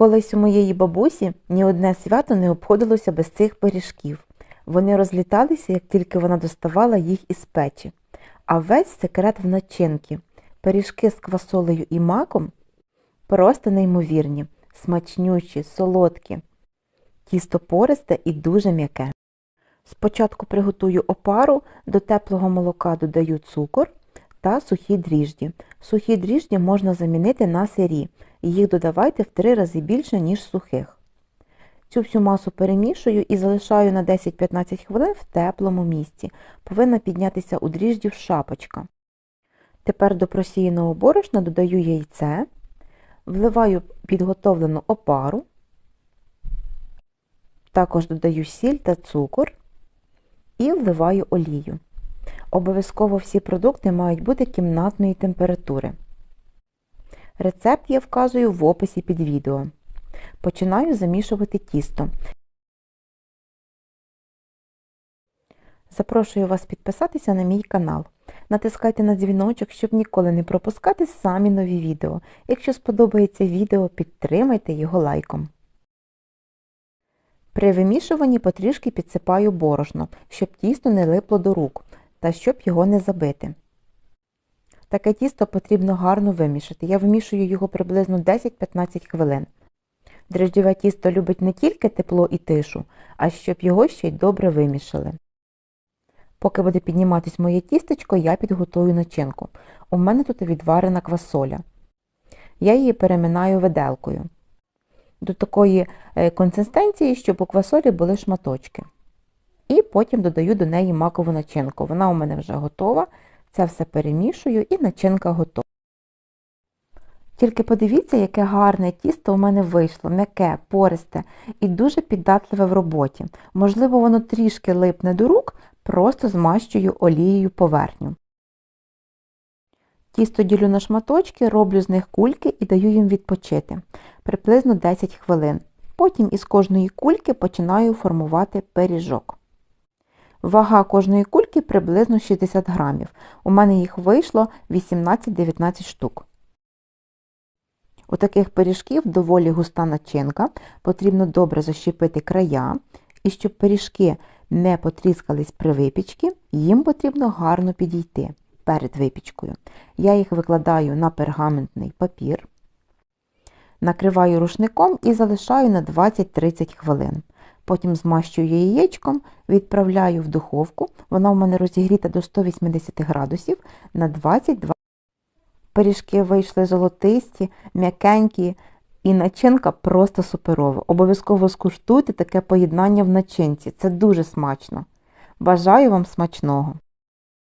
Колись у моєї бабусі ні одне свято не обходилося без цих пиріжків. Вони розліталися, як тільки вона доставала їх із печі. А весь секрет в начинки. Пиріжки з квасолею і маком просто неймовірні, смачнючі, солодкі. Тісто пористе і дуже м'яке. Спочатку приготую опару, до теплого молока додаю цукор та сухі дріжджі. Сухі дріжджі можна замінити на сирі, їх додавайте в три рази більше, ніж сухих. Цю всю масу перемішую і залишаю на 10-15 хвилин в теплому місці. Повинна піднятися у дріжджів шапочка. Тепер до просіяного борошна додаю яйце, вливаю підготовлену опару, також додаю сіль та цукор і вливаю олію. Обов'язково всі продукти мають бути кімнатної температури. Рецепт я вказую в описі під відео. Починаю замішувати тісто. Запрошую вас підписатися на мій канал. Натискайте на дзвіночок, щоб ніколи не пропускати самі нові відео. Якщо сподобається відео, підтримайте його лайком. При вимішуванні потрішки підсипаю борошно, щоб тісто не липло до рук та щоб його не забити. Таке тісто потрібно гарно вимішати. Я вимішую його приблизно 10-15 хвилин. Дрожджеве тісто любить не тільки тепло і тишу, а щоб його ще й добре вимішали. Поки буде підніматись моє тістечко, я підготую начинку. У мене тут відварена квасоля. Я її переминаю виделкою. До такої е, консистенції, щоб у квасолі були шматочки. Потім додаю до неї макову начинку. Вона у мене вже готова. Це все перемішую і начинка готова. Тільки подивіться, яке гарне тісто у мене вийшло, м'яке, пористе і дуже піддатливе в роботі. Можливо, воно трішки липне до рук, просто змащую олією поверхню. Тісто ділю на шматочки, роблю з них кульки і даю їм відпочити приблизно 10 хвилин. Потім із кожної кульки починаю формувати пиріжок. Вага кожної кульки приблизно 60 грамів. У мене їх вийшло 18-19 штук. У таких пиріжків доволі густа начинка, потрібно добре защепити края, і щоб пиріжки не потріскались при випічці, їм потрібно гарно підійти перед випічкою. Я їх викладаю на пергаментний папір, накриваю рушником і залишаю на 20-30 хвилин. Потім змащую яєчком, відправляю в духовку. Вона у мене розігріта до 180 градусів на 22 Пиріжки вийшли золотисті, м'якенькі, і начинка просто суперова. Обов'язково скуштуйте таке поєднання в начинці. Це дуже смачно. Бажаю вам смачного!